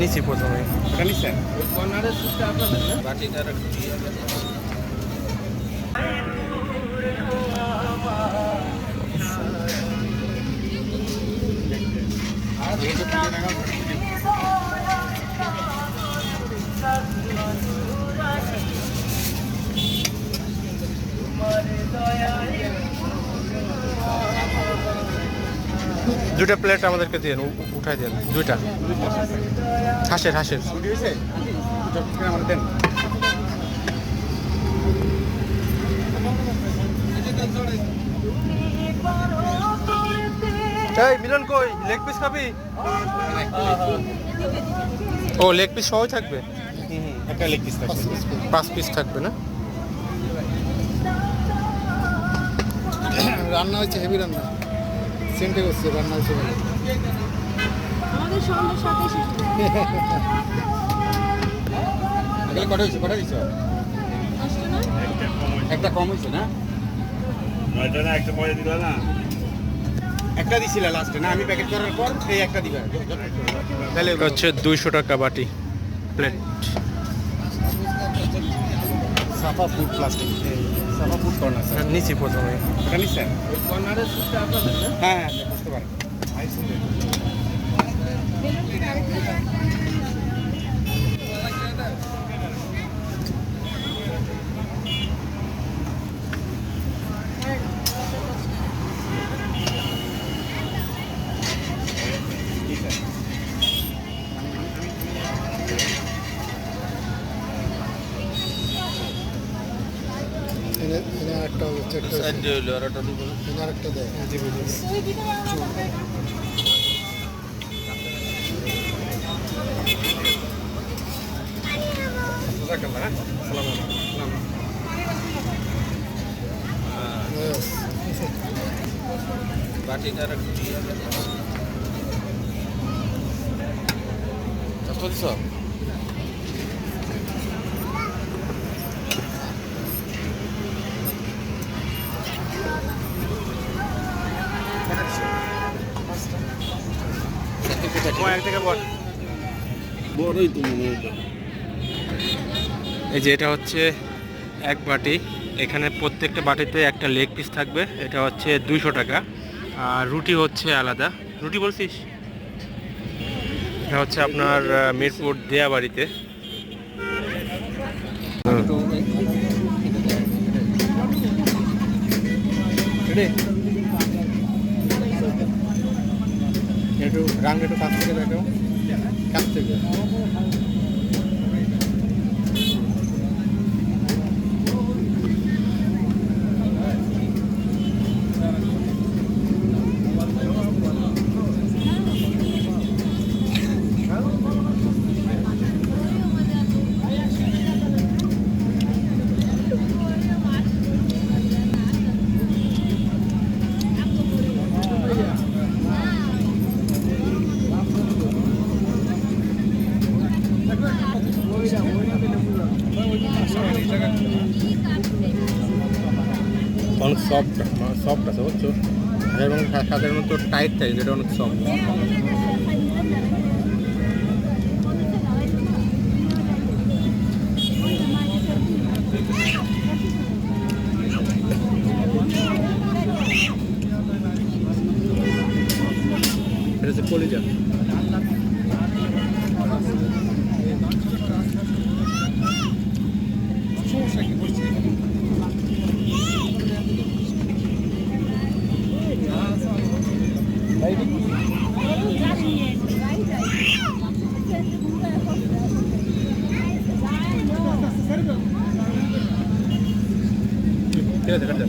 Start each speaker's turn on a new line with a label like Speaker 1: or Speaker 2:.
Speaker 1: নিচে প্রথমে।
Speaker 2: এটা নিচ্ছেন
Speaker 1: দুইটা প্লেট আমাদেরকে দিন উঠাই দেন, দুইটা। হাঁসের হাঁসের। এই, মিলন কই? লেগ পিস খাবি? ও লেগ পিস সহই থাকবে?
Speaker 2: একটা লেগ পিস থাকবে
Speaker 1: পাঁচ পিস থাকবে না?
Speaker 3: রান্না হয়েছে হেভি রান্না। সেন্টে করছে রান্না হয়েছে বলে
Speaker 4: আমাদের সন্ধ্যের সাথে
Speaker 2: এগুলো কটা হয়েছে? কটা দিচ্ছ
Speaker 4: না
Speaker 2: একটা কম হয়েছে না?
Speaker 5: নয়টা না একটা পরে দিল না।
Speaker 2: একটা দিছিলে লাস্টে না? আমি প্যাকেট করার পর এই একটা দিবে।
Speaker 1: তাহলে হচ্ছে দুইশো টাকা বাটি প্লেট
Speaker 2: সাফা ফুড প্লাস্টিক সাফা কর্নার স্যার
Speaker 1: নিচে প্রথমে।
Speaker 2: এটা নিচ্ছেন
Speaker 3: কর্নারের সুটটা আপনাদের
Speaker 2: হ্যাঁ হ্যাঁ বুঝতে পারেন
Speaker 3: এনে এনে আরেকটা হচ্ছে। একটা এনে আরেকটা দেয়
Speaker 4: তুই দিতে পারব না
Speaker 2: জাজাকাল্লাহ হ্যাঁ আসসালামু আলাইকুম।
Speaker 3: Yes.
Speaker 2: কত দিছ?
Speaker 1: কয়েক থেকে বল
Speaker 5: বড়ই তো মনে
Speaker 1: এই যে এটা হচ্ছে এক বাটি। এখানে প্রত্যেকটা বাটিতে একটা লেগ পিস থাকবে। এটা হচ্ছে দুইশো টাকা। আর রুটি হচ্ছে আলাদা। রুটি বলছিস? এটা হচ্ছে আপনার মিরপুর দেয়া বাড়িতে
Speaker 2: একটু রাং একটু কাছ থেকে দেখো। কাছ থেকে।
Speaker 1: অনেক সফট সফট আছে, বুঝছ? এবং সাধারণত টাইট থাকে, যেটা অনেক সফট এটা হচ্ছে কলিজা। ঠিক আছে কাটটা